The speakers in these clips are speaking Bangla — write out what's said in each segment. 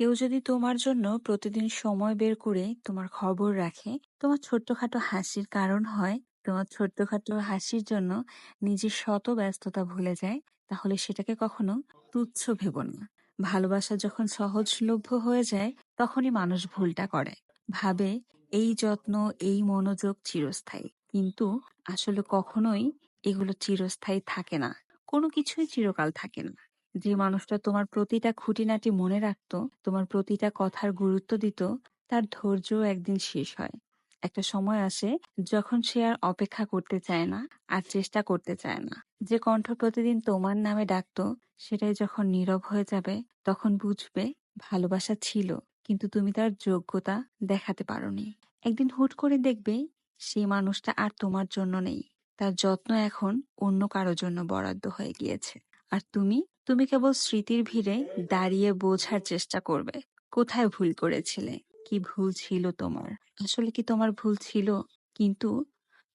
কেউ যদি তোমার জন্য প্রতিদিন সময় বের করে তোমার খবর রাখে, তোমার ছোট্টখাটো হাসির কারণ হয়, তোমার ছোট্টখাটো হাসির জন্য নিজের শত ব্যস্ততা ভুলে যায়, তাহলে সেটাকে কখনো তুচ্ছ ভেবো না। ভালোবাসা যখন সহজলভ্য হয়ে যায়, তখনই মানুষ ভুলটা করে। ভাবে এই যত্ন, এই মনোযোগ চিরস্থায়ী। কিন্তু আসলে কখনোই এগুলো চিরস্থায়ী থাকে না। কোনো কিছুই চিরকাল থাকে না। যে মানুষটা তোমার প্রতিটা খুঁটিনাটি মনে রাখতো, তোমার প্রতিটা কথার গুরুত্ব দিত, তার ধৈর্য একদিন শেষ হয়। একটা সময় আসে যখন সে আর অপেক্ষা করতে চায় না, আর চেষ্টা করতে চায় না। যে কণ্ঠ প্রতিদিন তোমার নামে ডাকতো, সেটাই যখন নীরব হয়ে যাবে, তখন বুঝবে ভালোবাসা ছিল, কিন্তু তুমি তার যোগ্যতা দেখাতে পারোনি। একদিন হুট করে দেখবে সেই মানুষটা আর তোমার জন্য নেই। তার যত্ন এখন অন্য কারও জন্য বরাদ্দ হয়ে গিয়েছে। আর তুমি তুমি কেবল স্মৃতির ভিড়ে দাঁড়িয়ে বোঝার চেষ্টা করবে। কোথায় ভুল করেছিলে? কি ভুল ছিল তোমার? আসলে কি তোমার ভুল ছিল? কিন্তু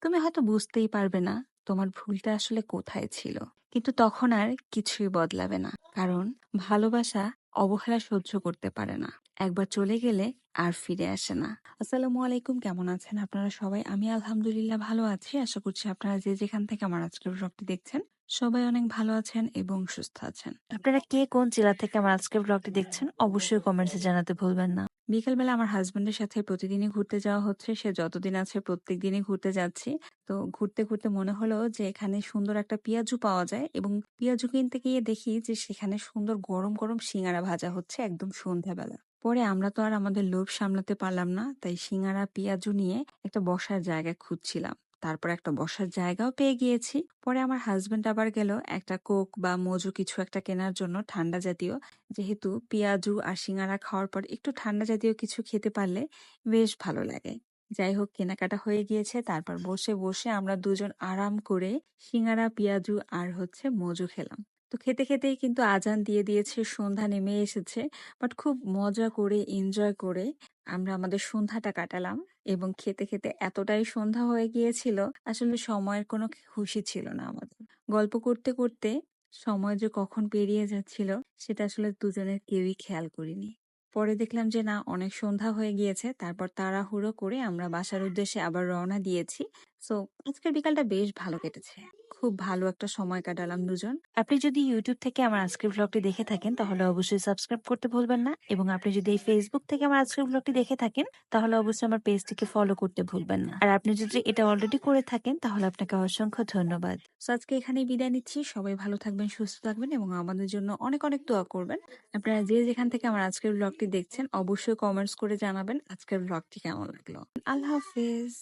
তুমি হয়তো বুঝতেই পারবে না তোমার ভুলটা আসলে কোথায় ছিল। কিন্তু তখন আর কিছুই বদলাবে না। কারণ ভালোবাসা অবহেলা সহ্য করতে পারে না। একবার চলে গেলে আর ফিরে আসে না। আসসালামু আলাইকুম, কেমন আছেন আপনারা সবাই? আমি আলহামদুলিল্লাহ ভালো আছি। আশা করছি আপনারা যে যেখান থেকে আমার আজকের ব্লগটি দেখছেন সবাই অনেক ভালো আছেন এবং সুস্থ আছেন। আপনারা কে কোন জেলা থেকে আমার আজকের ব্লগটি দেখছেন অবশ্যই কমেন্টসে জানাতে ভুলবেন না। বিকেলবেলা আমার হাজবেন্ডের সাথে প্রতিদিনই ঘুরতে যাওয়া হচ্ছে সে যতদিন আছে প্রত্যেক দিনই ঘুরতে যাচ্ছি। তো ঘুরতে ঘুরতে মনে হলো যে এখানে সুন্দর একটা পেঁয়াজু পাওয়া যায় এবং পেঁয়াজু কিনতে গিয়ে দেখি যে সেখানে সুন্দর গরম গরম সিঙ্গারা ভাজা হচ্ছে একদম সন্ধ্যাবেলা। পরে আমরা তো আর আমাদের লোভ সামলাতে পারলাম না তাই সিঙ্গারা পেঁয়াজু নিয়ে একটা বসার জায়গা খুঁজছিলাম। তারপর একটা বসার জায়গাও পেয়ে গিয়েছি। পরে আমার হাজবেন্ড আবার গেল একটা কোক বা মজু কিছু একটা কেনার জন্য ঠান্ডা জাতীয়। যেহেতু পেঁয়াজু আর সিঙ্গারা খাওয়ার পর একটু ঠান্ডা জাতীয় কিছু খেতে পারলে বেশ ভালো লাগে। যাই হোক, কেনাকাটা হয়ে গিয়েছে। তারপর বসে বসে আমরা দুজন আরাম করে সিঙ্গারা, পেঁয়াজু আর হচ্ছে মজু খেলাম। তো খেতে, খেতেই কিন্তু আজান দিয়ে দিয়েছে, সন্ধ্যা নেমে এসেছে। বাট খুব মজা করে, এনজয় করে আমরা আমাদের সন্ধ্যাটা কাটালাম। এবং খেতে খেতে এতটাই সন্ধ্যা হয়ে গিয়েছিল, আসলে সময়ের কোনো খুশি ছিল না আমাদের। গল্প করতে করতে সময় যে কখন পেরিয়ে যাচ্ছিল, সেটা আসলে দুজনের কেউই খেয়াল করিনি। পরে দেখলাম যে না, অনেক সন্ধ্যা হয়ে গিয়েছে, তারপর তাড়াহুড়ো করে আমরা বাসার উদ্দেশ্যে আবার রওনা দিয়েছি। সো আজকের বিকালটা বেশ ভালো কেটেছে। খুব ভালো একটা সময় কাটালাম দুজন। আপনি যদি ইউটিউব থেকে আমার আজকের ব্লগটি দেখে থাকেন, তাহলে অবশ্যই সাবস্ক্রাইব করতে ভুলবেন না এবং আপনি যদি এই ফেসবুক থেকে আমার আজকের ব্লগটি দেখে থাকেন, তাহলে অবশ্যই আমার পেজটিকে ফলো করতে ভুলবেন না। আর আপনি যদি এটা অলরেডি করে থাকেন, তাহলে আপনাকে অসংখ্য ধন্যবাদ। সো আজকে এখানেই বিদায় নিচ্ছি। সবাই ভালো থাকবেন, সুস্থ থাকবেন এবং আমাদের জন্য অনেক অনেক দোয়া করবেন। আপনারা যে যেখান থেকে আমার আজকের ব্লগটি দেখছেন, অবশ্যই কমেন্টস করে জানাবেন আজকের ব্লগটি কেমন লাগল। আল্লাহ হাফিজ।